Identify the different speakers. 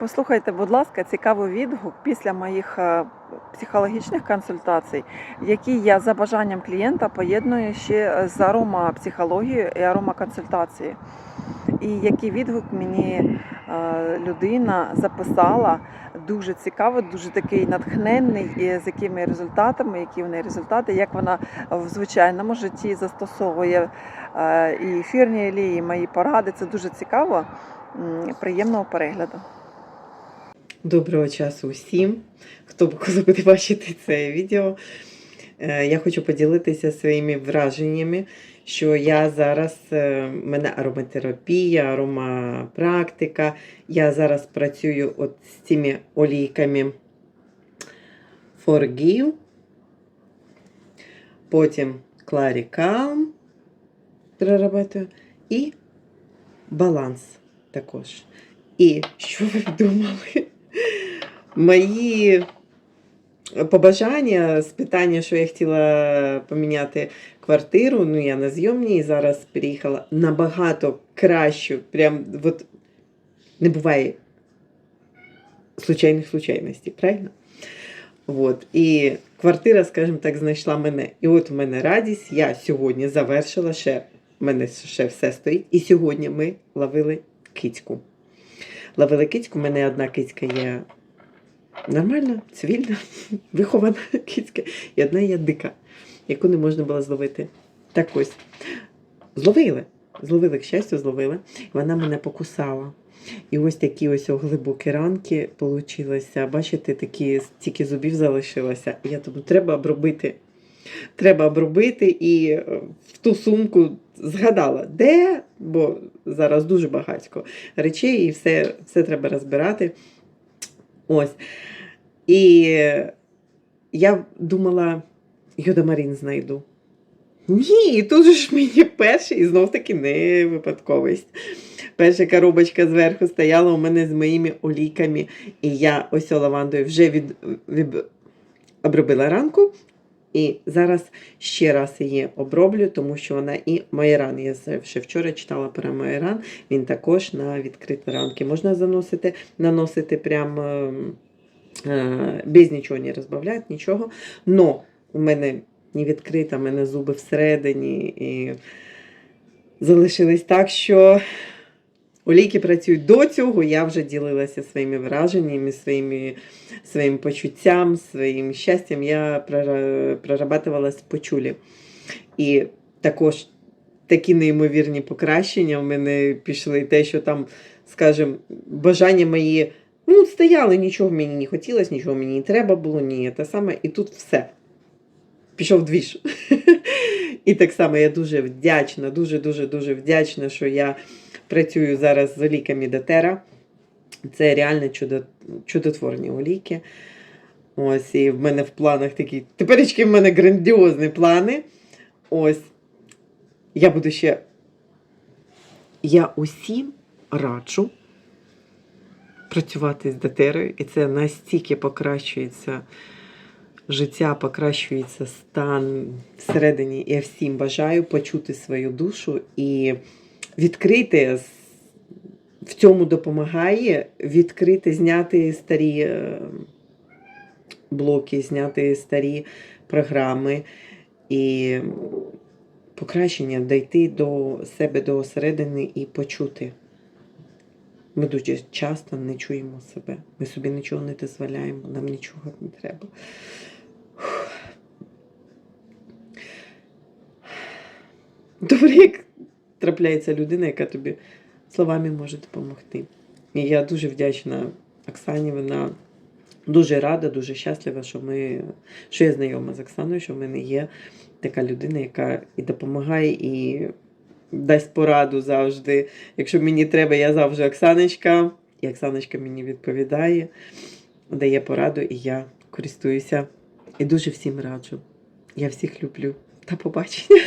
Speaker 1: Послухайте, будь ласка, цікавий відгук після моїх е, психологічних консультацій, які я за бажанням клієнта поєдную ще з аромапсихологією і аромаконсультацією. І який відгук мені е, людина записала, дуже цікаво, дуже такий натхненний, з якими результатами, які в неї результати, як вона в звичайному житті застосовує е, і ефірні олії, і мої поради. Це дуже цікаво. Приємного перегляду.
Speaker 2: Доброго часу усім, хто коли буде бачити це відео. Е, Я хочу поділитися своїми враженнями, що я зараз, е, в мене ароматерапія, аромапрактика. Я зараз працюю от з цими олійками Forgive, потім Clary Calm перерабатую і баланс також. І що ви думали? Мої побажання з питання, що я хотіла поміняти квартиру, ну я на зйомній і зараз переїхала набагато кращу. Прям от не буває случайних случайностей, правильно? От. І квартира, скажімо так, знайшла мене. І от у мене радість. Я сьогодні завершила ще, в мене ще все стоїть. І сьогодні ми ловили кицьку. Ловили кицьку, у мене одна кицька є нормальна, цивільна, вихована кицька, і одна є дика, яку не можна було зловити. Так ось. Зловили. Зловили, к щастю, зловили. Вона мене покусала. І ось такі ось глибокі ранки получилося. Бачите, такі стільки зубів залишилося. Я думаю, треба обробити. Треба обробити і е, в ту сумку згадала, де, бо зараз дуже багатько речей, і все, все треба розбирати. Ось. І я думала, Йодомарін знайду. Ні, тут же ж мені перший, і знов таки не випадковість. Перша коробочка зверху стояла у мене з моїми олійками, і я ось лавандою вже від, від, обробила ранку. І зараз ще раз її оброблю, тому що вона і майран. Я ще вчора читала про майран, він також на відкриті ранки. Можна заносити, наносити прямо е, без нічого не розбавляти, нічого. Но у мене не відкрита, у мене зуби всередині і залишились так, що олійки працюють до цього. Я вже ділилася своїми враженнями, своїми, своїм почуттям, своїм щастям. Я прора- прорабатувала почулі. І також такі неймовірні покращення в мене пішли. Те, що там, скажімо, бажання мої. Ну, стояли, нічого мені не хотілося, нічого мені не треба було, ні, те саме. І тут все. Пішов двіж. І так само я дуже вдячна, дуже-дуже дуже вдячна, що я працюю зараз з олійками Дотера. Це реально чудо, чудотворні олійки. Ось, і в мене в планах такі. Теперечки в мене грандіозні плани. Ось. Я буду ще. Я усім раджу працювати з дотерою, і це настільки покращується життя, покращується стан всередині. Я всім бажаю почути свою душу і відкрити в цьому допомагає відкрити, зняти старі е, блоки, зняти старі програми і покращення дійти до себе до середини і почути. Ми дуже часто не чуємо себе. Ми собі нічого не дозволяємо, нам нічого не треба. Добре, як трапляється людина, яка тобі словами може допомогти. І я дуже вдячна Оксані. Вона дуже рада, дуже щаслива, що ми, що я знайома з Оксаною, що в мене є така людина, яка і допомагає, і дасть пораду завжди. Якщо мені треба, я завжди Оксаночка, і Оксаночка мені відповідає, дає пораду, і я користуюся. І дуже всім раджу. Я всіх люблю. Та побачення.